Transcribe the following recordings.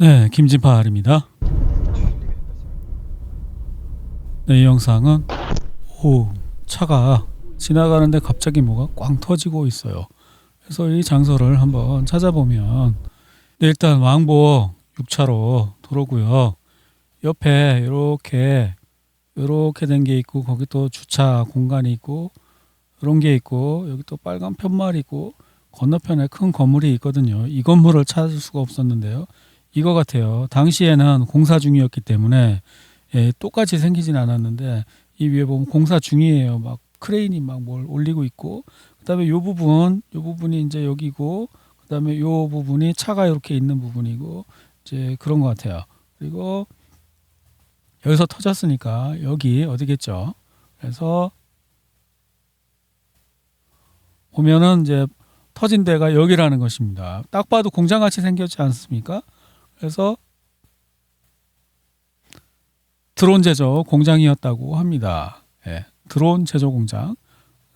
네, 김진팔입니다. 네, 이 영상은 오 차가 지나가는데 갑자기 뭐가 꽝 터지고 있어요. 그래서 이 장소를 한번 찾아보면 네, 일단 왕복 6차로 도로고요. 옆에 이렇게 이렇게 된 게 있고 거기 또 주차 공간이 있고 이런 게 있고 여기 또 빨간 편말이 있고 건너편에 큰 건물이 있거든요. 이 건물을 찾을 수가 없었는데요. 이거 같아요. 당시에는 공사 중이었기 때문에 예, 똑같이 생기진 않았는데 이 위에 보면 공사 중이에요. 막 크레인이 막 뭘 올리고 있고 그다음에 요 부분 요 부분이 이제 여기고 그다음에 요 부분이 차가 이렇게 있는 부분이고 이제 그런 것 같아요. 그리고 여기서 터졌으니까 여기 어디겠죠? 그래서 보면은 이제 터진 데가 여기라는 것입니다. 딱 봐도 공장 같이 생겼지 않습니까? 그래서 드론 제조 공장이었다고 합니다. 예, 드론 제조 공장.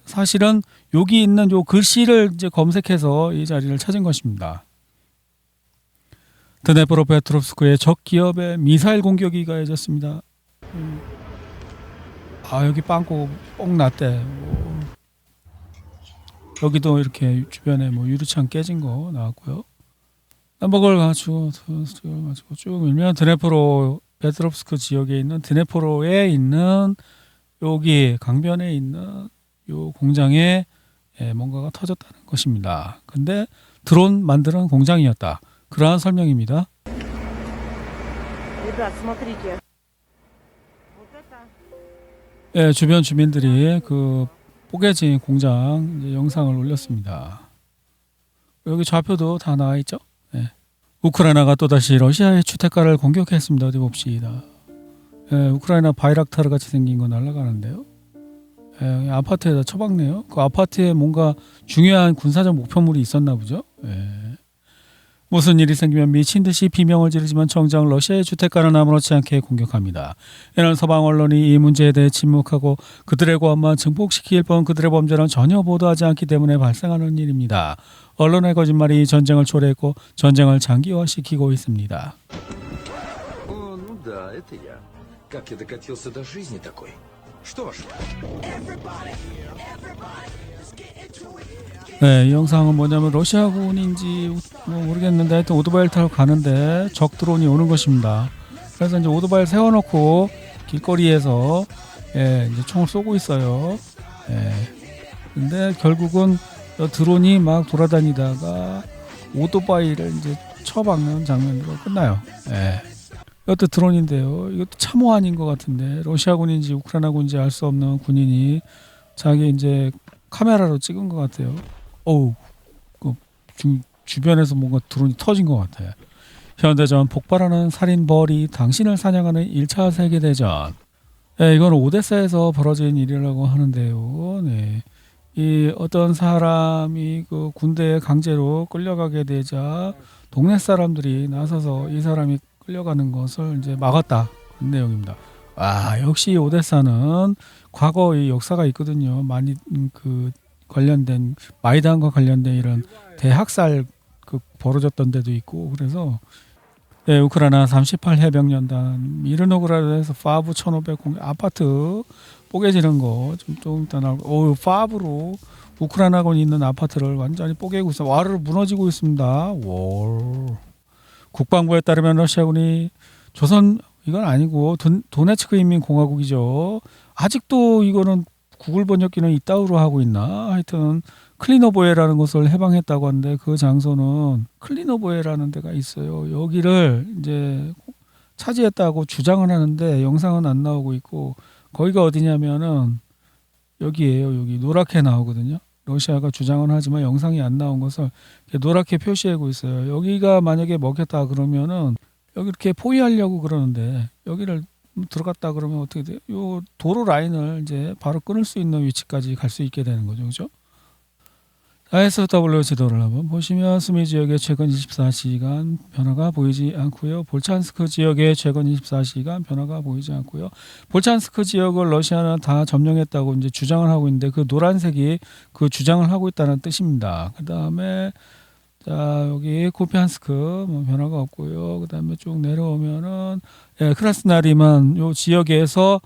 사실은 여기 있는 요 글씨를 이제 검색해서 이 자리를 찾은 것입니다. 드네프로 페트롭스크의 적 기업의 미사일 공격이 가해졌습니다. 음. 아 여기 빵꾸 뽕 났대. 오. 여기도 이렇게 주변에 뭐 유리창 깨진 거 나왔고요. 현복을 가지고 드네프를 가지고 쭉 밀면 드네프로 베드롭스크 지역에 있는 드네프로에 있는 여기 강변에 있는 요 공장에 예, 뭔가가 터졌다는 것입니다. 근데 드론 만드는 공장이었다. 그러한 설명입니다. 예, 주변 주민들이 그 뽀개진 공장 영상을 올렸습니다. 여기 좌표도 다 나와 있죠? 예. 우크라이나가 또다시 러시아의 주택가를 공격했습니다. 어디 봅시다. 예, 우크라이나 바이락타르 같이 생긴 거 날아가는데요. 예, 아파트에다 처박네요. 그 아파트에 뭔가 중요한 군사적 목표물이 있었나 보죠. 예. 무슨 일이 생기면 미친 듯이 비명을 지르지만 정작 러시아의 주택가는 아무렇지 않게 공격합니다. 이런 서방 언론이 이 문제에 대해 침묵하고 그들의 고함만 증폭시킬 뿐 그들의 범죄는 전혀 보도하지 않기 때문에 발생하는 일입니다. 언론의 거짓말이 전쟁을 초래했고 전쟁을 장기화시키고 있습니다. О, ну да, это я. Как я докатился до жизни такой? Что ж, 네, 이 영상은 뭐냐면 러시아군인지 뭐 모르겠는데 하여튼 오토바이를 타고 가는데 적 드론이 오는 것입니다. 그래서 이제 오토바이를 세워놓고 길거리에서 예, 이제 총을 쏘고 있어요. 예. 근데 결국은 저 드론이 막 돌아다니다가 오토바이를 이제 쳐박는 장면으로 끝나요. 예. 이것도 드론인데요. 이것도 참호환인 것 같은데 러시아군인지 우크라이나군인지 알 수 없는 군인이 자기 이제 카메라로 찍은 것 같아요. 어우, 그 주, 주변에서 뭔가 드론이 터진 것 같아요. 현대전 폭발하는 살인벌이 당신을 사냥하는 1차 세계대전. 네, 이건 오데사에서 벌어진 일이라고 하는데요. 네. 이 어떤 사람이 그 군대에 강제로 끌려가게 되자 동네 사람들이 나서서 이 사람이 끌려가는 것을 이제 막았다. 그런 내용입니다. 아, 역시 오데사는 과거의 역사가 있거든요. 많이 음, 그 관련된 마이단과 관련된 이런 대학살 그 벌어졌던 데도 있고 그래서 예, 우크라이나 38 해병연단 미르노그라드에서 파브 1500 공개 아파트 뽀개지는 거좀 좀 이따 나오고 오 파브로 우크라이나군이 있는 아파트를 완전히 뽀개고 있어 와르르 무너지고 있습니다. 월 국방부에 따르면 러시아군이 조선 이건 아니고 돈, 도네츠크 인민공화국이죠. 아직도 이거는 구글 번역기는 이따위로 하고 있나? 하여튼 클리너보에라는 곳을 해방했다고 하는데 그 장소는 클리너보에라는 데가 있어요. 여기를 이제 차지했다고 주장을 하는데 영상은 안 나오고 있고 거기가 어디냐면은 여기에요. 여기 노랗게 나오거든요. 러시아가 주장은 하지만 영상이 안 나온 것을 노랗게 표시하고 있어요. 여기가 만약에 먹혔다 그러면은 여기 이렇게 포위하려고 그러는데 여기를 들어갔다 그러면 어떻게 돼요? 요 도로 라인을 이제 바로 끊을 수 있는 위치까지 갈 수 있게 되는 거죠. 그죠? ISW 지도를 한번 보시면 스미 지역의 최근 24시간 변화가 보이지 않고요. 볼찬스크 지역의 최근 24시간 변화가 보이지 않고요. 볼찬스크 지역을 러시아는 다 점령했다고 이제 주장을 하고 있는데 그 노란색이 그 주장을 하고 있다는 뜻입니다. 그 다음에 자 여기 코피안스크 뭐 변화가 없고요. 그 다음에 쭉 내려오면은 예, 크라스나리만 요 지역에서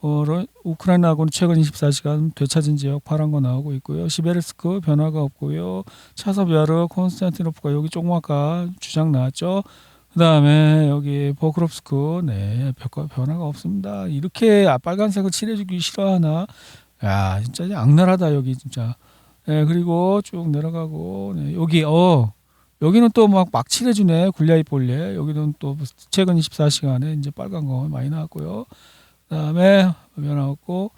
어, 러- 우크라이나하고는 최근 24시간 되찾은 지역 파란 거 나오고 있고요. 시베르스크 변화가 없고요. 차섭야르, 콘스탄티노프가 여기 조그마까 주장 나왔죠. 그 다음에 여기 보크롭스크 네 변화가 없습니다. 이렇게 아, 빨간색을 칠해주기 싫어하나? 야 진짜 악랄하다 여기 진짜. 네 그리고 쭉 내려가고 네, 여기 어 여기는 또 막 막 칠해주네 굴리아이 볼레 여기는 또 최근 24시간에 이제 빨간 거 많이 나왔고요. 그다음에 변화 없고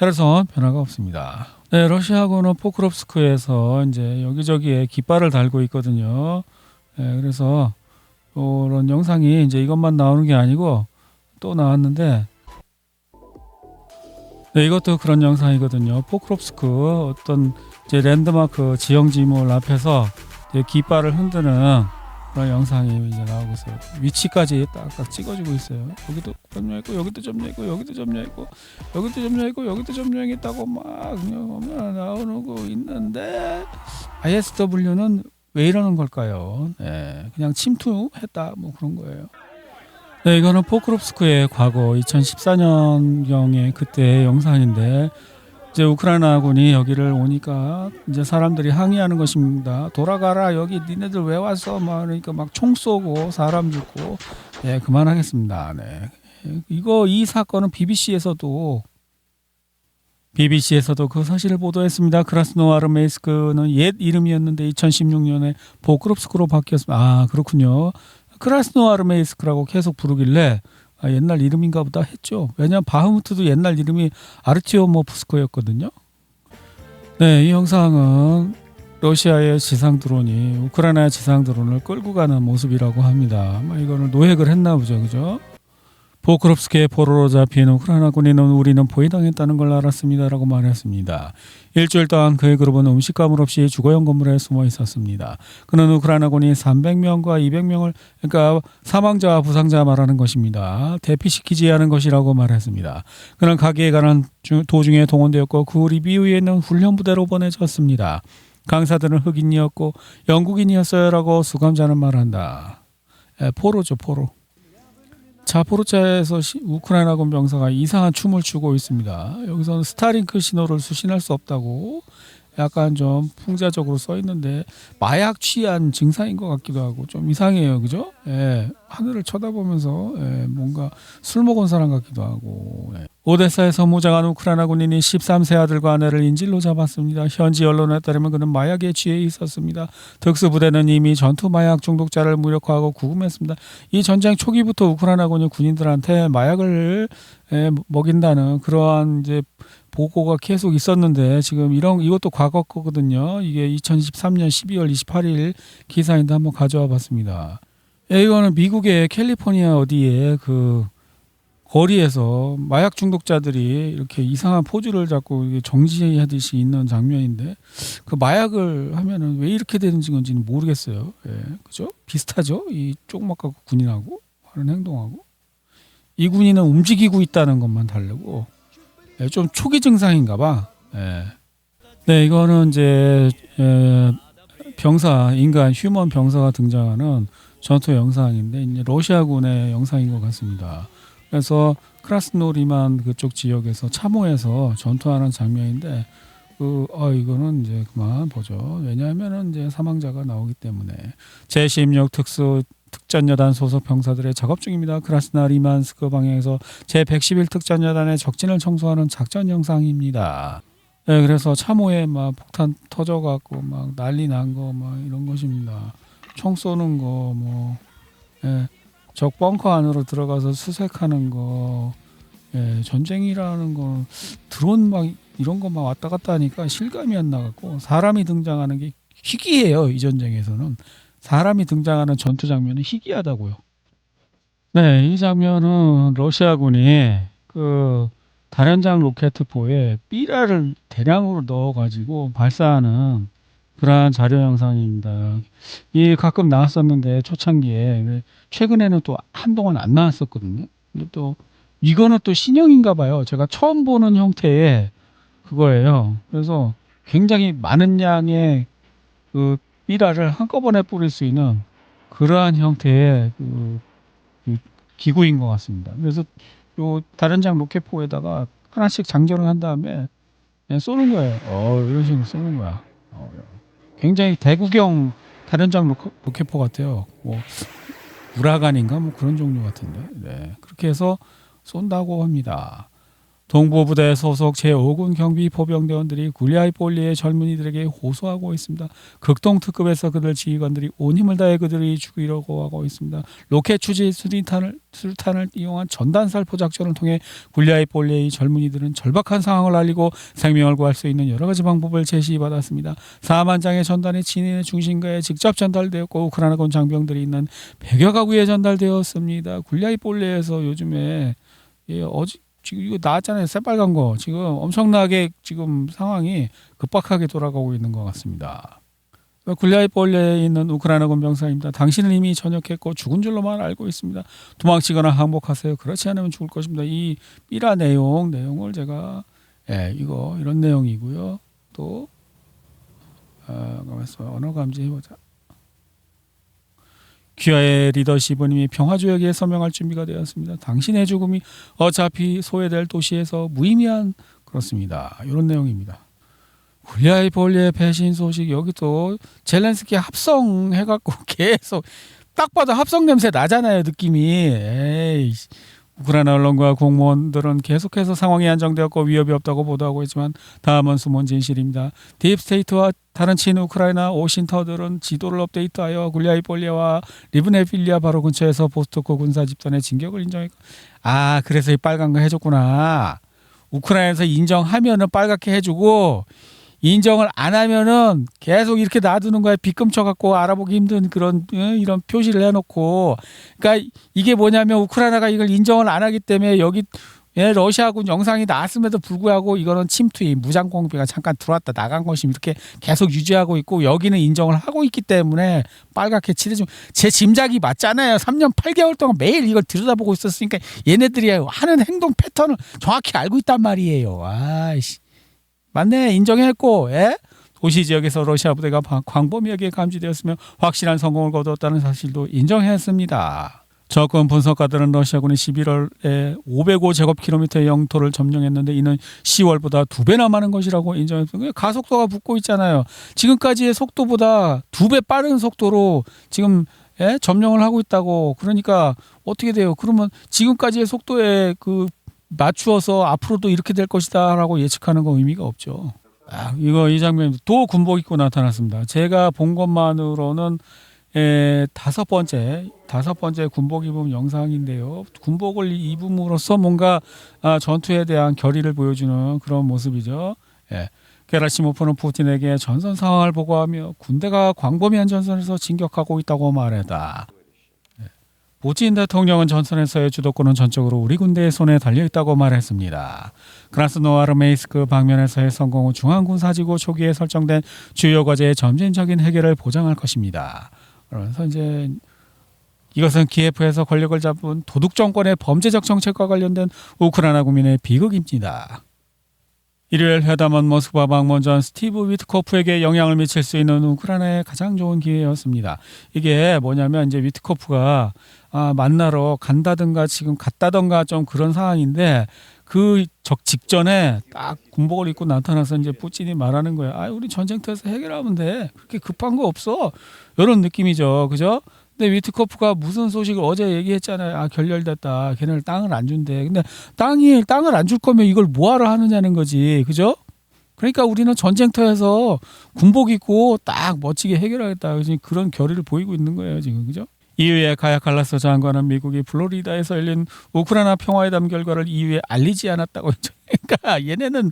헤르손 변화가 없습니다. 네 러시아군은 포크롭스크에서 이제 여기저기에 깃발을 달고 있거든요. 네, 그래서 이런 영상이 이제 이것만 나오는 게 아니고 또 나왔는데 네, 이것도 그런 영상이거든요. 포크롭스크 어떤 이제 랜드마크 지형 지물 앞에서 이제 깃발을 흔드는 그런 영상이 이제 나오고 있어요. 위치까지 딱딱 찍어주고 있어요. 여기도 점령했고 여기도 점령했고 여기도 점령했고 여기도 점령했고 여기도 점령했다고 막 그냥 나오고 있는데 ISW는 왜 이러는 걸까요? 네, 그냥 침투했다 뭐 그런 거예요. 네, 이거는 포크롭스크의 과거 2014년경의 그때 영상인데 이제 우크라이나군이 여기를 오니까 이제 사람들이 항의하는 것입니다. 돌아가라 여기 니네들 왜 왔어? 막 그러니까 막 총 쏘고 사람 죽고 예 그만하겠습니다. 네 이거 이 사건은 BBC에서도 BBC에서도 그 사실을 보도했습니다. 크라스노아르메이스크는 옛 이름이었는데 2016년에 보크롭스크로 바뀌었습니다. 아 그렇군요. 크라스노아르메이스크라고 계속 부르길래 아, 옛날 이름인가 보다 했죠. 왜냐하면 바흐무트도 옛날 이름이 아르티오모프스크였거든요. 네, 이 영상은 러시아의 지상 드론이 우크라이나의 지상 드론을 끌고 가는 모습이라고 합니다. 아마 이거를 노획을 했나 보죠, 그죠? 보크롭스크의 포로로 잡힌 우크라이나 군인은 우리는 포위당했다는 걸 알았습니다라고 말했습니다. 일주일 동안 그의 그룹은 음식가물 없이 주거용 건물에 숨어 있었습니다. 그는 우크라이나 군이 300명과 200명을 그러니까 사망자와 부상자 말하는 것입니다. 대피시키지 않은 것이라고 말했습니다. 그는 가게에 주- 도중에 동원되었고 그 리비우에 있는 훈련 부대로 보내졌습니다. 강사들은 흑인이었고 영국인이었어요라고 수감자는 말한다. 에, 포로죠 포로. 자포르차에서 시- 우크라이나군 병사가 이상한 춤을 추고 있습니다. 여기서는 스타링크 신호를 수신할 수 없다고 약간 좀 풍자적으로 써 있는데 마약 취한 증상인 것 같기도 하고 좀 이상해요, 그죠? 예, 하늘을 쳐다보면서 예, 뭔가 술 먹은 사람 같기도 하고. 예. 오데사에서 무장한 우크라이나 군인이 13세 아들과 아내를 인질로 잡았습니다. 현지 언론에 따르면 그는 마약에 취해 있었습니다. 특수부대는 이미 전투 마약 중독자를 무력화하고 구금했습니다. 이 전쟁 초기부터 우크라이나군이 군인들한테 마약을 예, 먹인다는 그러한 이제 보고가 계속 있었는데 지금 이런 이것도 과거 거거든요. 이게 2013년 12월 28일 기사인데 한번 가져와 봤습니다. 예, 이거는 미국의 캘리포니아 어디에 그 거리에서 마약 중독자들이 이렇게 이상한 포즈를 잡고 정지하듯이 있는 장면인데 그 마약을 하면은 왜 이렇게 되는지 건지는 모르겠어요. 예, 그죠? 비슷하죠? 이 조그맣고 군인하고 하는 행동하고 이 군인은 움직이고 있다는 것만 예, 좀 초기 증상인가 봐. 예. 네, 이거는 이제 예, 병사, 인간 휴먼 병사가 등장하는 전투 영상인데 러시아군의 영상인 것 같습니다. 그래서 크라스노리만 그쪽 지역에서 참호에서 전투하는 장면인데 그 어, 이거는 이제 그만 보죠. 왜냐하면은 이제 사망자가 나오기 때문에 제16 특수 특전여단 소속 병사들의 작업 중입니다. 크라스나 리만스크 방향에서 제111 특전여단의 적진을 청소하는 작전 영상입니다. 네, 그래서 참호에 막 폭탄 터져갖고 막 난리 난 거 막 이런 것입니다. 총 쏘는 거 뭐, 예, 적 벙커 안으로 들어가서 수색하는 거, 예, 전쟁이라는 거 드론 막 이런 거 막 왔다 갔다 하니까 실감이 안 나갖고 사람이 등장하는 게 희귀해요 이 전쟁에서는 사람이 등장하는 전투 장면은 희귀하다고요. 네, 이 장면은 러시아군이 그 다련장 로켓포에 삐라를 대량으로 넣어가지고 발사하는 그러한 자료 영상입니다. 이 가끔 나왔었는데 초창기에 최근에는 또 한동안 안 나왔었거든요. 근데 또 이거는 또 신형인가 봐요. 제가 처음 보는 형태의 그거예요. 그래서 굉장히 많은 양의 그 삐라를 한꺼번에 뿌릴 수 있는 그러한 형태의 그, 그 기구인 것 같습니다. 그래서 요 다른 장 로켓포에다가 하나씩 장전을 한 다음에 그냥 쏘는 거예요. 어, 이런 식으로 쏘는 거야. 어, 굉장히 대구경 다른 장 로켓, 로켓포 같아요. 뭐 우라간인가 뭐 그런 종류 같은데. 네. 그렇게 해서 쏜다고 합니다. 동부부대 소속 제5군 경비 포병대원들이 굴리아이 볼리의 젊은이들에게 호소하고 있습니다. 극동 특급에서 그들 지휘관들이 온 힘을 다해 그들이 죽이려고 하고 있습니다. 로켓 추지 수리탄을 수류탄을 이용한 전단 살포 작전을 통해 굴리아이 볼리의 젊은이들은 절박한 상황을 알리고 생명을 구할 수 있는 여러 가지 방법을 제시받았습니다. 4만 장의 전단이 진인의 중심가에 직접 전달되었고 우크라이나군 장병들이 있는 100여 가구에 전달되었습니다. 굴리아이 볼리에서 요즘에 예, 어지 지금 이거 나왔잖아요. 새빨간 거. 지금 엄청나게 지금 상황이 급박하게 돌아가고 있는 것 같습니다. 굴리아이폴레에 있는 우크라이나군 병사입니다. 당신은 이미 전역했고 죽은 줄로만 알고 있습니다. 도망치거나 항복하세요. 그렇지 않으면 죽을 것입니다. 이 삐라 내용 내용을 제가 예, 이거 이런 내용이고요. 또 아, 가만있어 언어 감지 해보자. 귀하의 이미 평화조약에 서명할 준비가 되었습니다. 당신의 죽음이 어차피 소외될 도시에서 무의미한 그렇습니다. 이런 내용입니다. 굴리아이 볼리의 배신 소식 여기 또 젤렌스키 합성해갖고 계속 딱 봐도 합성 냄새 나잖아요 느낌이 에이 우크라이나 언론과 공무원들은 계속해서 상황이 안정되었고 위협이 없다고 보도하고 있지만 다음은 숨은 진실입니다. 딥스테이트와 다른 친 우크라이나 오신터들은 지도를 업데이트하여 굴리아이 볼리아와 리브네필리아 바로 근처에서 보스토크 군사 집단의 진격을 인정했고 아 그래서 이 빨간 거 해줬구나. 우크라이나에서 인정하면은 빨갛게 해주고 인정을 안 하면은 계속 이렇게 놔두는 거야 빗금쳐 갖고 알아보기 힘든 그런 어, 이런 표시를 해놓고 그러니까 이게 뭐냐면 우크라이나가 이걸 인정을 안 하기 때문에 여기 예, 러시아군 영상이 나왔음에도 불구하고 이거는 침투임 무장 공비가 잠깐 들어왔다 나간 것이 이렇게 계속 유지하고 있고 여기는 인정을 하고 있기 때문에 빨갛게 칠해준 제 짐작이 맞잖아요. 3년 8개월 동안 매일 이걸 들여다보고 있었으니까 얘네들이 하는 행동 패턴을 정확히 알고 있단 말이에요. 아이씨. 맞네 인정했고 예? 도시 지역에서 러시아 부대가 방- 광범위하게 감지되었으며 확실한 성공을 거두었다는 사실도 인정했습니다. 적군 분석가들은 러시아군이 11월에 505 제곱킬로미터의 영토를 점령했는데 이는 10월보다 두 배나 많은 것이라고 인정했습니다. 가속도가 붙고 있잖아요. 지금까지의 속도보다 두 배 빠른 속도로 지금 예? 점령을 하고 있다고 그러니까 어떻게 돼요? 그러면 지금까지의 속도에 그 맞추어서 앞으로도 이렇게 될 것이다라고 예측하는 건 의미가 없죠. 아, 이거 이 장면 또 군복 입고 나타났습니다. 제가 본 것만으로는 에, 다섯 번째 다섯 번째 군복 입은 영상인데요. 군복을 입음으로써 뭔가 아, 전투에 대한 결의를 보여주는 그런 모습이죠. 예. 게라시모프는 푸틴에게 전선 상황을 보고하며 군대가 광범위한 전선에서 진격하고 있다고 말했다. 푸틴 대통령은 전선에서의 주도권은 전적으로 우리 군대의 손에 달려 있다고 말했습니다. 크라스노아르메이스크 방면에서의 성공은 중앙군 사지구 초기에 설정된 주요 과제의 점진적인 해결을 보장할 것입니다. 그러면서 이제 이것은 키예프에서 권력을 잡은 도둑 정권의 범죄적 정책과 관련된 우크라이나 국민의 비극입니다. 일요일 회담은 모스크바 방문 전 스티브 위트코프에게 영향을 미칠 수 있는 우크라이나의 가장 좋은 기회였습니다. 이게 뭐냐면 이제 위트코프가 아, 만나러 간다든가 지금 갔다든가 좀 그런 상황인데 그 적 직전에 딱 군복을 입고 나타나서 이제 푸틴이 말하는 거예요. 아, 우리 전쟁터에서 해결하면 돼. 그렇게 급한 거 없어. 이런 느낌이죠. 그죠? 근데 위트코프가 무슨 소식을 어제 얘기했잖아요. 아, 결렬됐다. 걔네를 땅을 안 준대. 근데 땅이 땅을 안 줄 거면 이걸 뭐하러 하느냐는 거지. 그죠? 그러니까 우리는 전쟁터에서 군복 입고 딱 멋지게 해결하겠다. 그런 결의를 보이고 있는 거예요, 지금. 그죠? 이후에 가야 칼라스 장관은 미국이 플로리다에서 열린 우크라이나 평화회담 결과를 이후에 알리지 않았다고. 그러니까 얘네는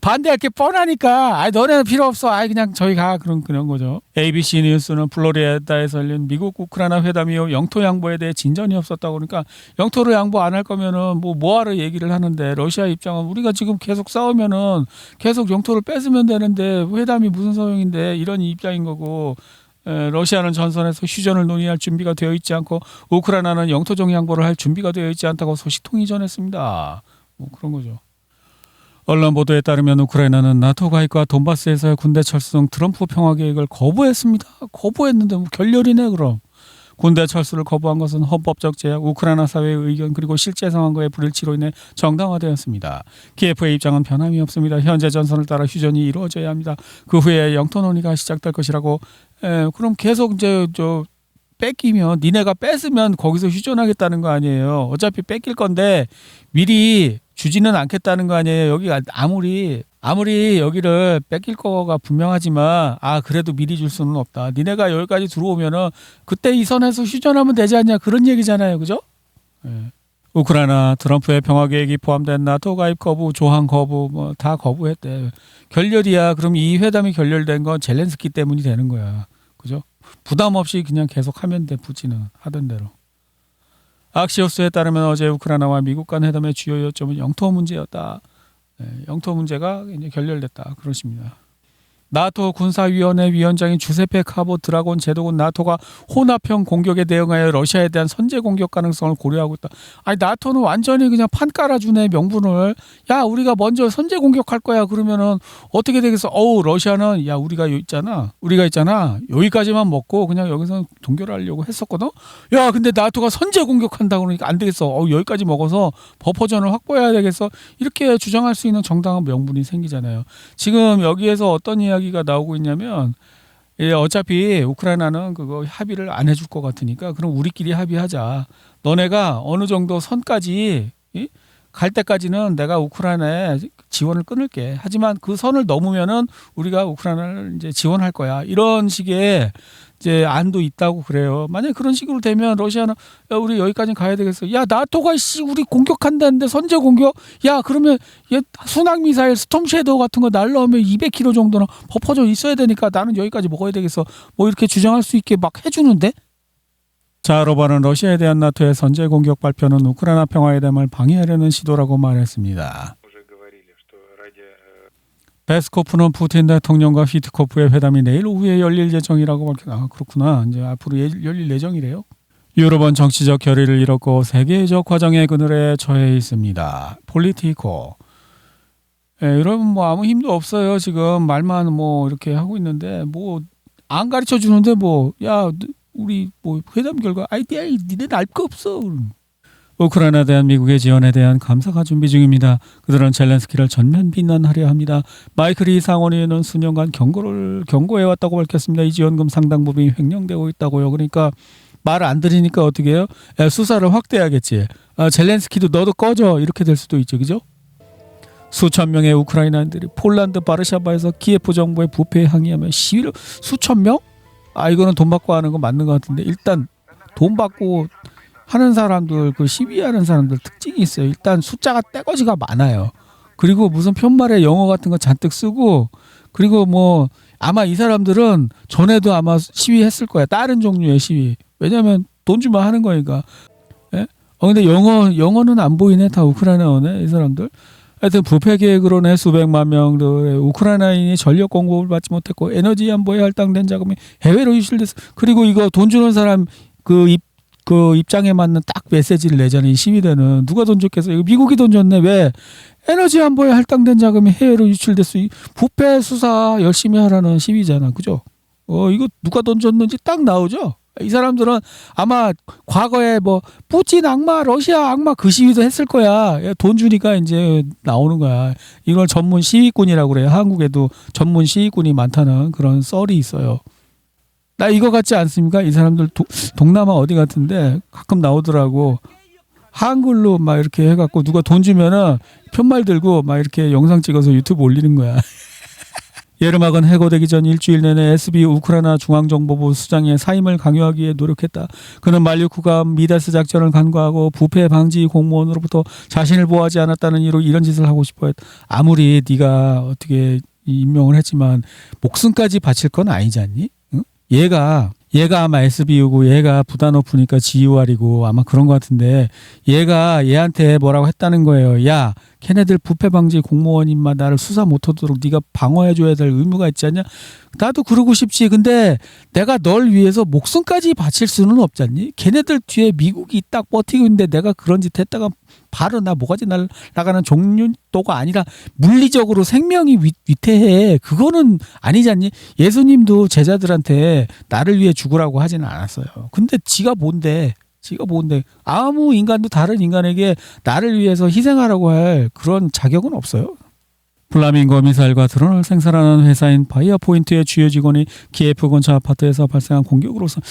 반대할 게 뻔하니까 아 너네는 필요 없어. 아 그냥 저희 가 그런 그런 거죠. ABC 뉴스는 플로리다에서 열린 미국 우크라이나 회담 이후 영토 양보에 대해 진전이 없었다고 그러니까 영토를 양보 안 할 거면은 뭐 뭐하러 얘기를 하는데 러시아 입장은 우리가 지금 계속 싸우면은 계속 영토를 뺏으면 되는데 회담이 무슨 소용인데 이런 입장인 거고 에, 러시아는 전선에서 휴전을 논의할 준비가 되어 있지 않고 우크라이나는 영토적 양보를 할 준비가 되어 있지 않다고 소식통이 전했습니다. 뭐 그런 거죠. 언론 보도에 따르면 우크라이나는 나토 가입과 돈바스에서의 군대 철수 등 트럼프 평화 계획을 거부했습니다. 거부했는데 뭐 결렬이네 그럼. 군대 철수를 거부한 것은 헌법적 제약, 우크라이나 사회의 의견 그리고 실제 상황과의 불일치로 인해 정당화되었습니다. 키예프의 입장은 변함이 없습니다. 현재 전선을 따라 휴전이 이루어져야 합니다. 그 후에 영토 논의가 시작될 것이라고. 에, 그럼 계속 이제 저 뺏기면 니네가 뺏으면 거기서 휴전하겠다는 거 아니에요. 어차피 뺏길 건데 미리 주지는 않겠다는 거 아니에요. 여기 아무리 아무리 여기를 뺏길 거가 분명하지만 아 그래도 미리 줄 수는 없다. 니네가 여기까지 들어오면은 그때 이 선에서 휴전하면 되지 않냐 그런 얘기잖아요. 그죠? 예. 우크라이나 트럼프의 평화 계획이 포함된 나토 가입 거부, 조항 거부 뭐 다 거부했대. 결렬이야. 그럼 이 회담이 결렬된 건 젤렌스키 때문이 되는 거야. 그죠? 부담 없이 그냥 계속 하면 돼. 푸틴은 하던 대로. 악시오스에 따르면 어제 우크라이나와 미국 간 회담의 주요 요점은 영토 문제였다. 네, 영토 문제가 이제 결렬됐다. 그러십니다. 나토 군사위원회 위원장인 주세페 카보 드라곤 제독은 나토가 혼합형 공격에 대응하여 러시아에 대한 선제 공격 가능성을 고려하고 있다. 아니 나토는 완전히 그냥 판 깔아주네 명분을. 야 우리가 먼저 선제 공격할 거야 그러면은 어떻게 되겠어? 어우 러시아는 야 우리가 요 있잖아. 우리가 있잖아. 여기까지만 먹고 그냥 여기서 동결하려고 했었거든. 야 근데 나토가 선제 공격한다 그러니까 안 되겠어. 어 여기까지 먹어서 버퍼전을 확보해야 되겠어. 이렇게 주장할 수 있는 정당한 명분이 생기잖아요. 지금 여기에서 어떤 이야기 가 나오고 있냐면 예, 어차피 우크라이나는 그거 합의를 안 해줄 것 같으니까 그럼 우리끼리 합의하자. 너네가 어느 정도 선까지 이? 갈 때까지는 내가 우크라이나에 지원을 끊을게. 하지만 그 선을 넘으면은 우리가 우크라이나를 이제 지원할 거야. 이런 식의 이제 안도 있다고 그래요. 만약 그런 식으로 되면 러시아는 야 우리 여기까지 가야 되겠어. 야 나토가 씨 우리 공격한다는데 선제 공격. 야 그러면 얘 순항 미사일 스톰 섀도우 같은 거 날라오면 200km 정도는 버퍼져 있어야 되니까 나는 여기까지 먹어야 되겠어. 뭐 이렇게 주장할 수 있게 막 해주는데. 자, 로바는 러시아에 대한 나토의 선제 공격 발표는 우크라이나 평화의 담을 방해하려는 시도라고 말했습니다. 베스코프는 푸틴 대통령과 히트코프의 회담이 내일 오후에 열릴 예정이라고 밝혔. 아 그렇구나. 이제 앞으로 예- 열릴 예정이래요. 유럽은 정치적 결의를 잃었고 세계적 과정의 그늘에 처해 있습니다. 폴리티코. 예, 여러분 뭐 아무 힘도 없어요. 지금 말만 뭐 이렇게 하고 있는데 뭐 안 가르쳐 주는데 뭐 야 우리 뭐 회담 결과 아이디어 니네 알 거 없어. 우크라이나에 대한 미국의 지원에 대한 감사가 준비 중입니다. 그들은 젤렌스키를 전면 비난하려 합니다. 마이클 이 상원의원은 수년간 경고를 경고해 왔다고 밝혔습니다. 이 지원금 상당 부분이 횡령되고 있다고요. 그러니까 말을 안 들으니까 어떻게 해요? 야, 수사를 확대해야겠지. 아, 젤렌스키도 너도 꺼져 이렇게 될 수도 있죠, 그죠? 수천 명의 우크라이나인들이 폴란드 바르샤바에서 키예프 정부의 부패에 항의하며 시위를 수천 명? 아 이거는 돈 받고 하는 거 맞는 것 같은데 일단 돈 받고 하는 사람들 그 시위하는 사람들 특징이 있어요. 일단 숫자가 떼거지가 많아요. 그리고 무슨 편말에 영어 같은 거 잔뜩 쓰고 그리고 뭐 아마 이 사람들은 전에도 아마 시위했을 거야. 다른 종류의 시위. 왜냐면 돈 주면 하는 거니까. 예? 어 근데 영어 영어는 안 보이네. 다 우크라이나어네. 이 사람들. 하여튼 부패 계획으로 내 수백만 명들의 우크라이나인이 전력 공급을 받지 못했고 에너지 안보에 할당된 자금이 해외로 유실됐어. 그리고 이거 돈 주는 사람 그 입 그 입장에 맞는 딱 메시지를. 이 시위대는 누가 돈 줬겠어? 이거 미국이 돈 줬네. 왜? 에너지 안보에 할당된 자금이 해외로 유출됐어. 이 부패 수사 열심히 하라는 시위잖아. 그죠? 어, 이거 누가 돈 줬는지 딱 나오죠? 이 사람들은 아마 과거에 뭐 푸틴 악마, 러시아 악마 그 시위도 했을 거야. 야, 돈 주니까 이제 나오는 거야. 이걸 전문 시위꾼이라고 그래요. 한국에도 전문 시위꾼이 많다는 그런 썰이 있어요. 나 이거 같지 않습니까? 이 사람들 도, 동남아 어디 같은데 가끔 나오더라고. 한글로 막 이렇게 해갖고 누가 돈 주면은 편말 들고 막 이렇게 영상 찍어서 유튜브 올리는 거야. 예르막은 해고되기 전 일주일 내내 SB 우크라이나 중앙정보부 수장의 사임을 강요하기 위해 노력했다. 그는 말리쿠가 미다스 작전을 간과하고 부패 방지 공무원으로부터 자신을 보호하지 않았다는 이유로 이런 짓을 하고 싶어했다. 아무리 네가 어떻게 임명을 했지만 목숨까지 바칠 건 아니지 않니? 응? 얘가 얘가 아마 SBU고 얘가 부다 높으니까 GUR이고 아마 그런 것 같은데 얘가 얘한테 뭐라고 했다는 거예요. 야 걔네들 부패 방지 공무원인마 나를 수사 못하도록 네가 방어해줘야 될 의무가 있지 않냐? 나도 그러고 싶지. 근데 내가 널 위해서 목숨까지 바칠 수는 없잖니. 걔네들 뒤에 미국이 딱 버티고 있는데 내가 그런 짓 했다가 바로 나 모가지 날 나가는 종류도가 아니라 물리적으로 생명이 위, 위태해. 그거는 아니잖니. 예수님도 제자들한테 나를 위해 죽으라고 하지는 않았어요. 근데 지가 뭔데? 지가 뭔데? 아무 인간도 다른 인간에게 나를 위해서 희생하라고 할 그런 자격은 없어요. 플라밍고 미사일과 드론을 생산하는 회사인 바이어포인트의 주요 직원이 키예프 근처 아파트에서 발생한 공격으로서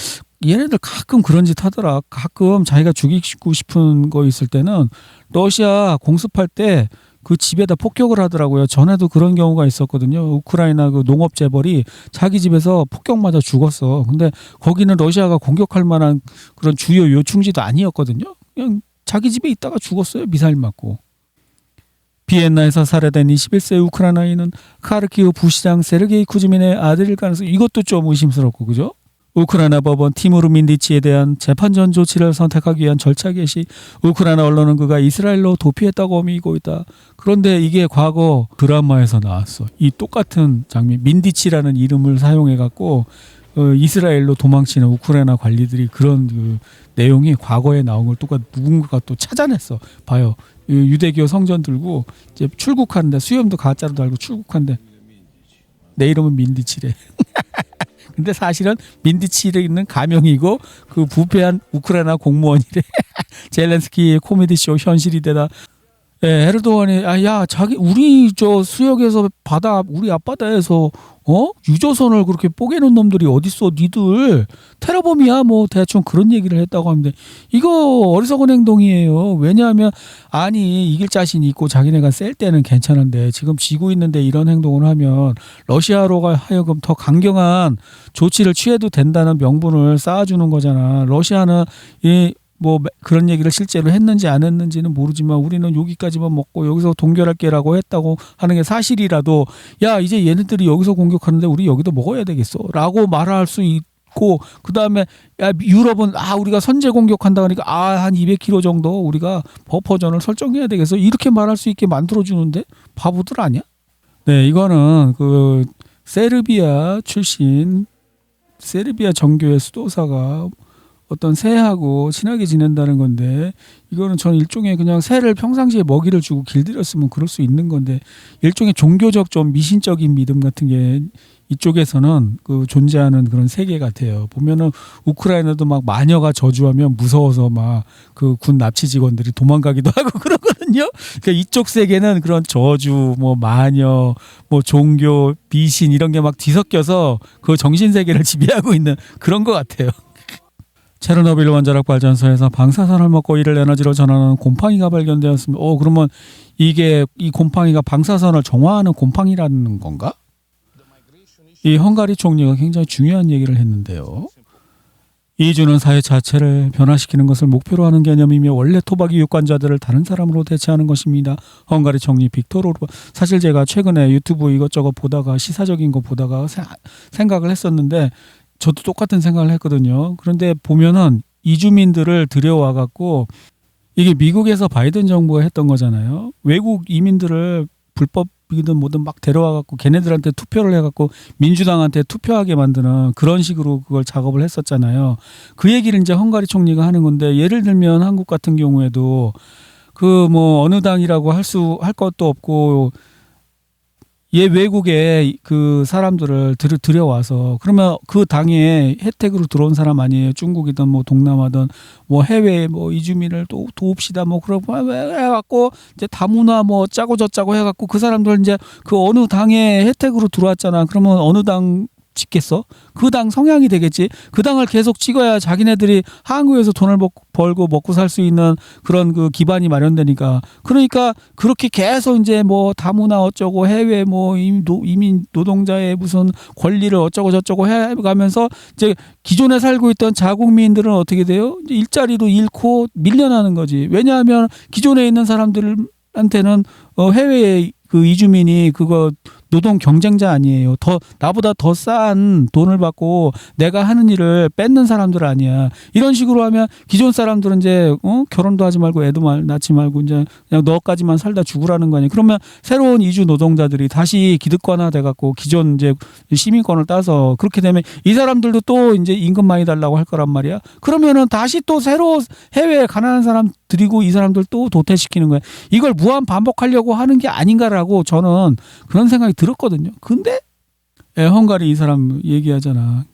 얘네들 가끔 그런 짓 하더라. 가끔 자기가 죽이고 싶은 거 있을 때는 러시아 공습할 때 그 집에다 폭격을 하더라고요. 전에도 그런 경우가 있었거든요. 우크라이나 그 농업 재벌이 자기 집에서 폭격 맞아 죽었어. 근데 거기는 러시아가 공격할 만한 그런 주요 요충지도 아니었거든요. 그냥 자기 집에 있다가 죽었어요. 미사일 맞고. 비엔나에서 살해된 21세 우크라이나인은 카르키우 부시장 세르게이 쿠즈민의 아들일 가능성 이것도 좀 의심스럽고 그죠? 우크라이나 법원 티무르 민디치에 대한 재판전 조치를 선택하기 위한 절차 개시 우크라이나 언론은 그가 이스라엘로 도피했다고 어미고 있다. 그런데 이게 과거 드라마에서 나왔어. 이 똑같은 장면 민디치라는 이름을 사용해 갖고 어, 이스라엘로 도망치는 우크라이나 관리들이 그런 그 내용이 과거에 나온 걸 똑같 누군가가 또 찾아냈어. 봐요. 이 유대교 성전 들고 이제 출국하는데 수염도 가짜로 달고 출국한데 내 이름은 민디치래. 근데 사실은 민디치에 있는 가명이고 그 부패한 우크라이나 공무원이래. 젤렌스키의 코미디 쇼 현실이 되다. 예, 에르도안이 아 야 자기 우리 저 수역에서 바다 우리 앞바다에서 어? 유조선을 그렇게 뽀개는 놈들이 어딨어 니들? 테러범이야 뭐 대충 그런 얘기를 했다고 하는데 이거 어리석은 행동이에요. 왜냐하면 아니 이길 자신이 있고 자기네가 셀 때는 괜찮은데 지금 지고 있는데 이런 행동을 하면 러시아로가 하여금 더 강경한 조치를 취해도 된다는 명분을 쌓아주는 거잖아. 러시아는 이 뭐 그런 얘기를 실제로 했는지 안 했는지는 모르지만 우리는 여기까지만 먹고 여기서 동결할게라고 했다고 하는 게 사실이라도 야 이제 얘네들이 여기서 공격하는데 우리 여기도 먹어야 되겠어라고 말할 수 있고 그 다음에 야 유럽은 아 우리가 선제 공격한다 그러니까 아 한 200km 정도 우리가 버퍼전을 설정해야 되겠어 이렇게 말할 수 있게 만들어 주는데 바보들 아니야? 네 이거는 그 세르비아 출신 세르비아 정교의 수도사가 어떤 새하고 친하게 지낸다는 건데 이거는 저는 일종의 그냥 새를 평상시에 먹이를 주고 길들였으면 그럴 수 있는 건데 일종의 종교적 좀 미신적인 믿음 같은 게 이쪽에서는 그 존재하는 그런 세계 같아요. 보면은 우크라이나도 막 마녀가 저주하면 무서워서 막 그 군 납치 직원들이 도망가기도 하고 그러거든요. 그러니까 이쪽 세계는 그런 저주, 뭐 마녀, 뭐 종교, 미신 이런 게 막 뒤섞여서 그 정신 세계를 지배하고 있는 그런 것 같아요. 체르노빌 원자력 발전소에서 방사선을 먹고 이를 에너지로 전하는 곰팡이가 발견되었습니다. 오, 그러면 이게 이 곰팡이가 방사선을 정화하는 곰팡이라는 건가? 이 헝가리 총리가 굉장히 중요한 얘기를 했는데요. 이주는 사회 자체를 변화시키는 것을 목표로 하는 개념이며 원래 토박이 유권자들을 다른 사람으로 대체하는 것입니다. 헝가리 총리 빅토르 오르반. 사실 제가 최근에 유튜브 이것저것 보다가 시사적인 거 보다가 세- 생각을 했었는데 저도 똑같은 생각을 했거든요. 그런데 보면은 이주민들을 들여와 갖고 이게 미국에서 바이든 정부가 했던 거잖아요. 외국 이민들을 불법이든 뭐든 막 데려와 갖고 걔네들한테 투표를 해 갖고 민주당한테 투표하게 만드는 그런 식으로 그걸 작업을 했었잖아요. 그 얘기를 이제 헝가리 총리가 하는 건데 예를 들면 한국 같은 경우에도 그 뭐 어느 당이라고 할 수할 것도 없고 얘 외국에 그 사람들을 들, 들여와서 그러면 그 당에 혜택으로 들어온 사람 아니에요? 중국이든 뭐 동남아든 뭐 해외 뭐 이주민을 또 도웁시다 뭐 그러고 해갖고 이제 다문화 뭐 짜고 저짜고 해갖고 그 사람들 이제 그 어느 당에 혜택으로 들어왔잖아. 그러면 어느 당 찍겠어? 그 당 성향이 되겠지. 그 당을 계속 찍어야 자기네들이 한국에서 돈을 먹, 벌고 먹고 살 수 있는 그런 그 기반이 마련되니까. 그러니까 그렇게 계속 이제 뭐 다문화 어쩌고 해외 뭐 이민, 노동자의 무슨 권리를 어쩌고 저쩌고 해 가면서 이제 기존에 살고 있던 자국민들은 어떻게 돼요? 일자리도 잃고 밀려나는 거지. 왜냐하면 기존에 있는 사람들한테는 어, 해외에 그 이주민이 그거 노동 경쟁자 아니에요. 더 나보다 더 싼 돈을 받고 내가 하는 일을 뺏는 사람들 아니야. 이런 식으로 하면 기존 사람들은 이제 어? 결혼도 하지 말고 애도 말, 낳지 말고 이제 그냥 너까지만 살다 죽으라는 거 아니야. 그러면 새로운 이주 노동자들이 다시 기득권화 돼 갖고 기존 이제 시민권을 따서 그렇게 되면 이 사람들도 또 이제 임금 많이 달라고 할 거란 말이야. 그러면은 다시 또 새로 해외에 가난한 사람 들이고 이 사람들 또 도태시키는 거야. 이걸 무한 반복하려고 하는 게 아닌가라고 저는 그런 생각이 들었거든요. 근데 예, 헝가리 이 사람 얘기하잖아.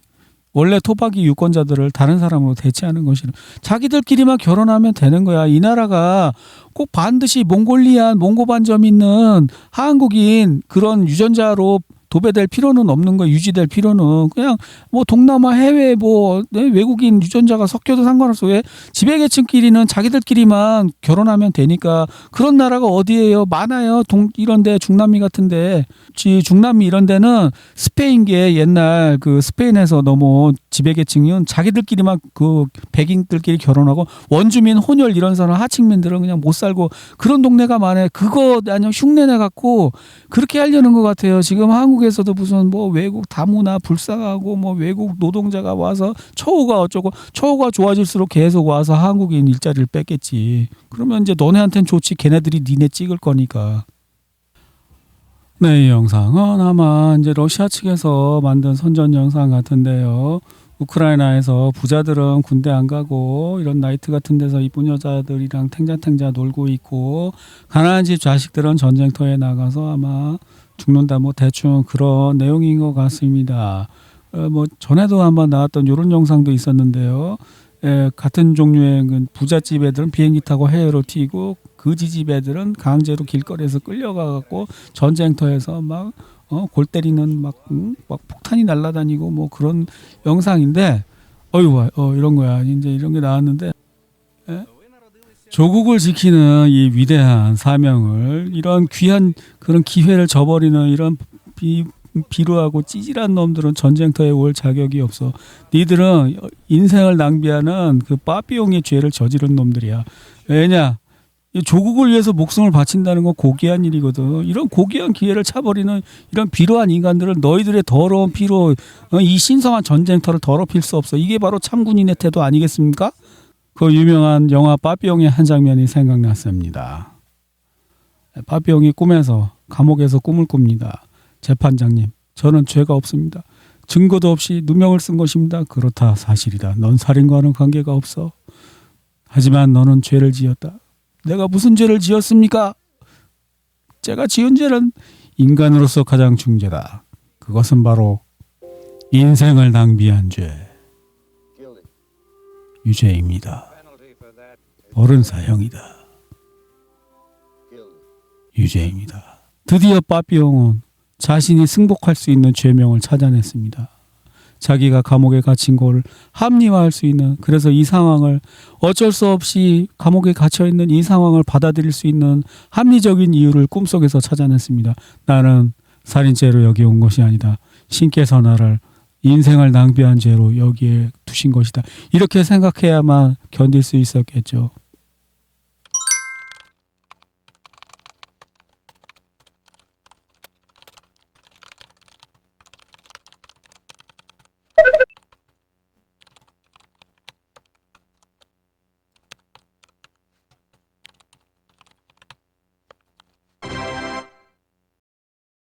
원래 토박이 유권자들을 다른 사람으로 대체하는 것이 자기들끼리만 결혼하면 되는 거야. 이 나라가 꼭 반드시 몽골리안 몽고반점 있는 한국인 그런 유전자로 도배될 필요는 없는 거 유지될 필요는. 그냥 뭐 동남아 해외 뭐 네, 외국인 유전자가 섞여도 상관없어. 왜? 지배계층끼리는 자기들끼리만 결혼하면 되니까 그런 나라가 어디예요? 많아요. 동 이런데 중남미 같은데. 지 중남미 이런 데는 스페인계 옛날 그 스페인에서 넘어온 지배계층은 자기들끼리만 그 백인들끼리 결혼하고 원주민 혼혈 이런 사람 하층민들은 그냥 못 살고 그런 동네가 많아요. 그거 아니면 흉내내 갖고 그렇게 하려는 것 같아요. 지금 한국 에서도 무슨 뭐 외국 다문화 불쌍하고 뭐 외국 노동자가 와서 처우가 어쩌고 처우가 좋아질수록 계속 와서 한국인 일자리를 뺏겠지. 그러면 이제 너네한텐 좋지. 걔네들이 니네 찍을 거니까. 네, 이 영상은 아마 이제 러시아 측에서 만든 선전 영상 같은데요. 우크라이나에서 부자들은 군대 안 가고 이런 나이트 같은 데서 이쁜 여자들이랑 탱자탱자 놀고 있고 가난한 집 자식들은 전쟁터에 나가서 아마 죽는다 뭐 대충 그런 내용인 것 같습니다. 어, 뭐 전에도 한번 나왔던 이런 영상도 있었는데요. 에, 같은 종류의 그 부잣집 애들은 비행기 타고 해외로 튀고 그지집 애들은 강제로 길거리에서 끌려가 갖고 전쟁터에서 막 어, 골 때리는 막, 응? 막 폭탄이 날아다니고 뭐 그런 영상인데 어이구 어, 이런 거야 이제 이런 게 나왔는데 에? 조국을 지키는 이 위대한 사명을 이런 귀한 그런 기회를 저버리는 이런 비, 비루하고 찌질한 놈들은 전쟁터에 올 자격이 없어. 니들은 인생을 낭비하는 그 빠삐용의 죄를 저지른 놈들이야. 왜냐? 이 조국을 위해서 목숨을 바친다는 건 고귀한 일이거든. 이런 고귀한 기회를 차버리는 이런 비루한 인간들을 너희들의 더러운 피로 어, 이 신성한 전쟁터를 더럽힐 수 없어. 이게 바로 참군인의 태도 아니겠습니까? 그 유명한 영화 빠삐용의 한 장면이 생각났습니다. 빠삐용이 꿈에서 감옥에서 꿈을 꿉니다. 재판장님, 저는 죄가 없습니다. 증거도 없이 누명을 쓴 것입니다. 그렇다 사실이다. 넌 살인과는 관계가 없어. 하지만 너는 죄를 지었다. 내가 무슨 죄를 지었습니까? 제가 지은 죄는 인간으로서 가장 중죄다. 그것은 바로 인생을 낭비한 죄. 유죄입니다. 벌은 사형이다. 유죄입니다. 드디어 빠삐용은 자신이 승복할 수 있는 죄명을 찾아냈습니다. 자기가 감옥에 갇힌 걸 합리화할 수 있는 그래서 이 상황을 어쩔 수 없이 감옥에 갇혀 있는 이 상황을 받아들일 수 있는 합리적인 이유를 꿈속에서 찾아냈습니다. 나는 살인죄로 여기 온 것이 아니다. 신께서 나를 인생을 낭비한 죄로 여기에 두신 것이다. 이렇게 생각해야만 견딜 수 있었겠죠.